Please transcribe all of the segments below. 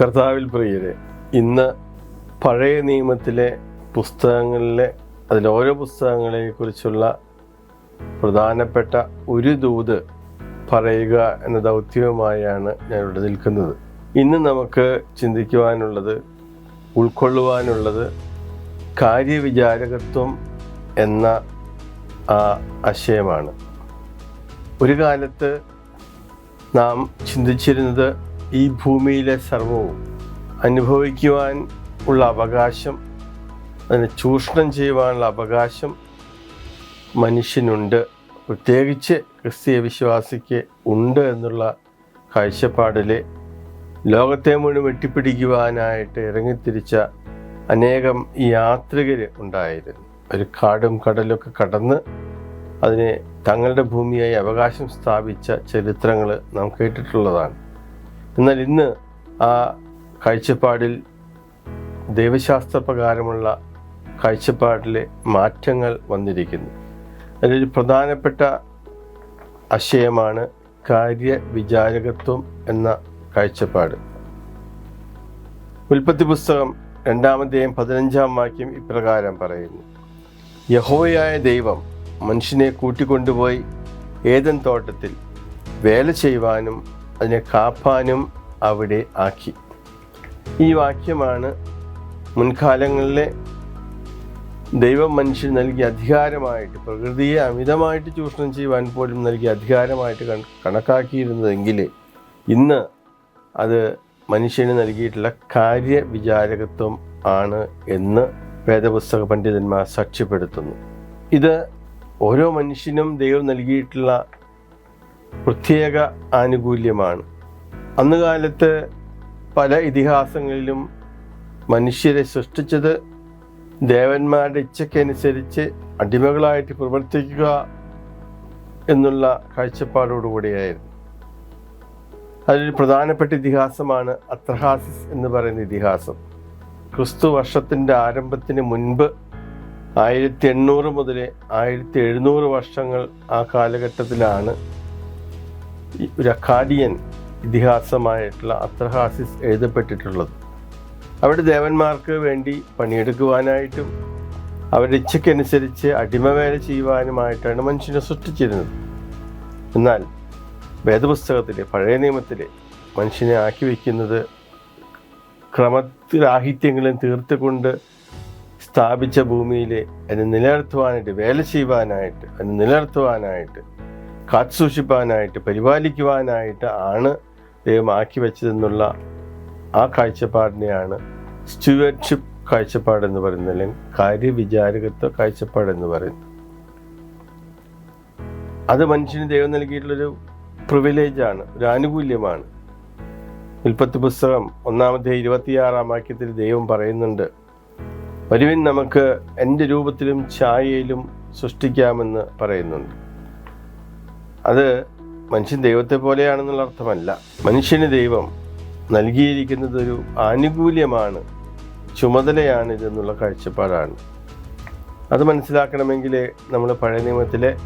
കർത്താവിൽ പ്രിയരെ ഇന്ന് പഴയ നിയമത്തിലെ പുസ്തകങ്ങളിലെ അതിലെ ഓരോ പുസ്തകങ്ങളെ കുറിച്ചുള്ള പ്രധാനപ്പെട്ട ഒരു ദൂത് പറയുക എന്ന ദൗത്യവുമായാണ് ഞാൻ ഇവിടെ നിൽക്കുന്നത്. ഇന്ന് നമുക്ക് ചിന്തിക്കുവാനുള്ളത് ഉൾക്കൊള്ളുവാനുള്ളത് കാര്യവിചാരകത്വം എന്ന ആ ആശയമാണ്. ഒരു കാലത്ത് നാം ചിന്തിച്ചിരുന്നത് ഈ ഭൂമിയിലെ സർവവും അനുഭവിക്കുവാൻ ഉള്ള അവകാശം അതിനെ ചൂഷണം ചെയ്യുവാനുള്ള അവകാശം മനുഷ്യനുണ്ട്. പ്രത്യേകിച്ച് ക്രിസ്തീയ വിശ്വാസിക്ക് ഉണ്ട് എന്നുള്ള കാഴ്ചപ്പാടിൽ ലോകത്തെ മുഴുവൻ വെട്ടിപ്പിടിക്കുവാനായിട്ട് ഇറങ്ങിത്തിരിച്ച അനേകം യാത്രികർ ഉണ്ടായിരുന്നു. ഒരു കാടും കടലൊക്കെ കടന്ന് അതിനെ തങ്ങളുടെ ഭൂമിയായി അവകാശം സ്ഥാപിച്ച ചരിത്രങ്ങൾ നാം കേട്ടിട്ടുള്ളതാണ്. എന്നാൽ ഇന്ന് ആ കാഴ്ചപ്പാടിൽ ദൈവശാസ്ത്ര പ്രകാരമുള്ള കാഴ്ചപ്പാടിലെ മാറ്റങ്ങൾ വന്നിരിക്കുന്നു. അതിലൊരു പ്രധാനപ്പെട്ട ആശയമാണ് കാര്യവിചാരകത്വം എന്ന കാഴ്ചപ്പാട്. ഉൽപ്പത്തി പുസ്തകം രണ്ടാമത്തെയും പതിനഞ്ചാം വാക്യം ഇപ്രകാരം പറയുന്നു. യഹോയായ ദൈവം മനുഷ്യനെ കൂട്ടിക്കൊണ്ടുപോയി ഏതൻ തോട്ടത്തിൽ വേല ചെയ്യുവാനും അതിനെ കാപ്പാനും അവിടെ ആക്കി. ഈ വാക്യമാണ് മുൻകാലങ്ങളിലെ ദൈവം മനുഷ്യന് നൽകിയ അധികാരമായിട്ട് പ്രകൃതിയെ അമിതമായിട്ട് ചൂഷണം ചെയ്യുവാൻ പോലും നൽകിയ അധികാരമായിട്ട് കണക്കാക്കിയിരുന്നതെങ്കിൽ ഇന്ന് അത് മനുഷ്യന് നൽകിയിട്ടുള്ള കാര്യവിചാരകത്വം ആണ് എന്ന് വേദപുസ്തക പണ്ഡിതന്മാർ സാക്ഷ്യപ്പെടുത്തുന്നു. ഇത് ഓരോ മനുഷ്യനും ദൈവം നൽകിയിട്ടുള്ള പ്രത്യേക ആനുകൂല്യമാണ്. അന്ന് കാലത്ത് പല ഇതിഹാസങ്ങളിലും മനുഷ്യരെ സൃഷ്ടിച്ചത് ദേവന്മാരുടെ ഇച്ഛയ്ക്കനുസരിച്ച് അടിമകളായിട്ട് പ്രവർത്തിക്കുക എന്നുള്ള കാഴ്ചപ്പാടോടുകൂടിയായിരുന്നു. അതിൽ പ്രധാനപ്പെട്ട ഇതിഹാസമാണ് അത്രഹാസിസ് എന്ന് പറയുന്ന ഇതിഹാസം. ക്രിസ്തു വർഷത്തിന്റെ ആരംഭത്തിന് മുൻപ് ആയിരത്തി എണ്ണൂറ് മുതൽ ആയിരത്തി എഴുന്നൂറ് വർഷങ്ങൾ ആ കാലഘട്ടത്തിലാണ് ഒരു അക്കാഡിയൻ ഇതിഹാസമായിട്ടുള്ള അത്രഹാസിസ് എഴുതപ്പെട്ടിട്ടുള്ളത്. അവിടെ ദേവന്മാർക്ക് വേണ്ടി പണിയെടുക്കുവാനായിട്ടും അവരുടെ ഇച്ഛയ്ക്കനുസരിച്ച് അടിമവേല ചെയ്യുവാനുമായിട്ടാണ് മനുഷ്യനെ സൃഷ്ടിച്ചിരുന്നത്. എന്നാൽ വേദപുസ്തകത്തിലെ പഴയ നിയമത്തിലെ മനുഷ്യനെ ആക്കി വയ്ക്കുന്നത് ക്രമത്തിലാഹിത്യങ്ങളും തീർത്തുകൊണ്ട് സ്ഥാപിച്ച ഭൂമിയിലെ അതിനെ നിലനിർത്തുവാനായിട്ട് വേല ചെയ്യുവാനായിട്ട് അതിനെ നിലനിർത്തുവാനായിട്ട് കാത്തുസൂക്ഷിപ്പാനായിട്ട് പരിപാലിക്കുവാനായിട്ട് ആണ് ദൈവം ആക്കി വെച്ചതെന്നുള്ള ആ കാഴ്ചപ്പാടിനെയാണ് സ്റ്റുവേർഡ്ഷിപ്പ് കാഴ്ചപ്പാടെന്ന് പറയുന്നത് അല്ലെങ്കിൽ കാര്യവിചാരകത്വ കാഴ്ചപ്പാടെന്ന് പറയുന്നത്. അത് മനുഷ്യന് ദൈവം നൽകിയിട്ടുള്ളൊരു പ്രിവിലേജാണ് ഒരു ആനുകൂല്യമാണ്. ഉൽപ്പത്തി പുസ്തകം ഒന്നാമത്തെ ഇരുപത്തിയാറാം വാക്യത്തിൽ ദൈവം പറയുന്നുണ്ട് വരുവിൻ നമുക്ക് എന്റെ രൂപത്തിലും ഛായയിലും സൃഷ്ടിക്കാമെന്ന് പറയുന്നുണ്ട്. അത് മനുഷ്യൻ ദൈവത്തെ പോലെയാണെന്നുള്ള അർത്ഥമല്ല. മനുഷ്യന് ദൈവം നൽകിയിരിക്കുന്നത് ഒരു ആനുകൂല്യമാണ് ചുമതലയാണ് ഇതെന്നുള്ള കാഴ്ചപ്പാടാണ്. അത് മനസ്സിലാക്കണമെങ്കിൽ നമ്മൾ പഴയ നിയമത്തിലെ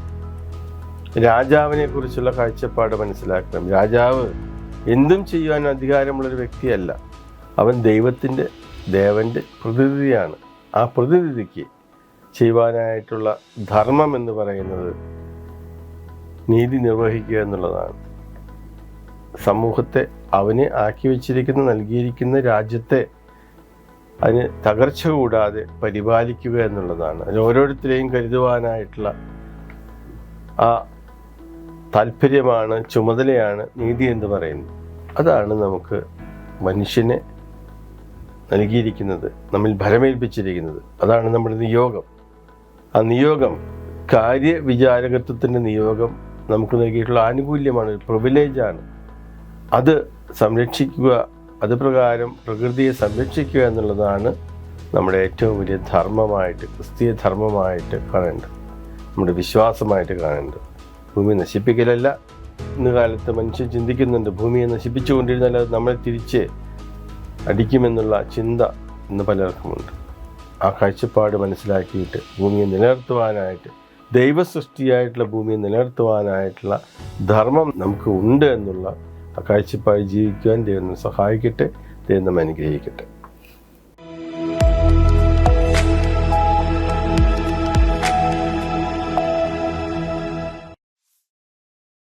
രാജാവിനെ കുറിച്ചുള്ള കാഴ്ചപ്പാട് മനസ്സിലാക്കണം. രാജാവ് എന്തും ചെയ്യുവാൻ അധികാരമുള്ളൊരു വ്യക്തിയല്ല. അവൻ ദൈവത്തിന്റെ ദേവന്റെ പ്രതിനിധിയാണ്. ആ പ്രതിനിധിക്ക് ചെയ്യുവാനായിട്ടുള്ള ധർമ്മം എന്ന് പറയുന്നത് നീതി നിർവഹിക്കുക എന്നുള്ളതാണ്. സമൂഹത്തെ അവന് ആക്കി വച്ചിരിക്കുന്ന നൽകിയിരിക്കുന്ന രാജ്യത്തെ അതിന് തകർച്ച കൂടാതെ പരിപാലിക്കുക എന്നുള്ളതാണ്. അതിൽ ഓരോരുത്തരെയും കരുതുവാനായിട്ടുള്ള ആ താല്പര്യമാണ് ചുമതലയാണ് നീതി എന്ന് പറയുന്നത്. അതാണ് നമുക്ക് മനുഷ്യനെ നൽകിയിരിക്കുന്നത് നമ്മിൽ ഭരമേൽപ്പിച്ചിരിക്കുന്നത്. അതാണ് നമ്മുടെ നിയോഗം. ആ നിയോഗം കാര്യവിചാരകത്വത്തിന്റെ നിയോഗം നമുക്ക് നൽകിയിട്ടുള്ള ആനുകൂല്യമാണ് പ്രിവിലേജാണ് അത് സംരക്ഷിക്കുക അത് പ്രകാരം പ്രകൃതിയെ സംരക്ഷിക്കുക എന്നുള്ളതാണ് നമ്മുടെ ഏറ്റവും വലിയ ധർമ്മമായിട്ട് ക്രിസ്തീയ ധർമ്മമായിട്ട് കാണേണ്ടത്. നമ്മുടെ വിശ്വാസമായിട്ട് കാണേണ്ടത്. ഭൂമി നശിപ്പിക്കലല്ല. ഇന്ന് കാലത്ത് മനുഷ്യൻ ചിന്തിക്കുന്നുണ്ട് ഭൂമിയെ നശിപ്പിച്ചു നശിപ്പിച്ചുകൊണ്ടിരുന്നാൽ അത് നമ്മളെ തിരിച്ച് അടിക്കുമെന്നുള്ള ചിന്ത ഇന്ന് പലർക്കുമുണ്ട്. ആ കാഴ്ചപ്പാട് മനസ്സിലാക്കിയിട്ട് ഭൂമിയെ നിലനിർത്തുവാനായിട്ട് ദൈവസൃഷ്ടിയായിട്ടുള്ള ഭൂമിയെ നിലനിർത്തുവാനായിട്ടുള്ള ധർമ്മം നമുക്ക് ഉണ്ട് എന്നുള്ള കാഴ്ചപ്പാടി ജീവിക്കുവാൻ ദൈവം സഹായിക്കട്ടെ ദൈവം അനുഗ്രഹിക്കട്ടെ.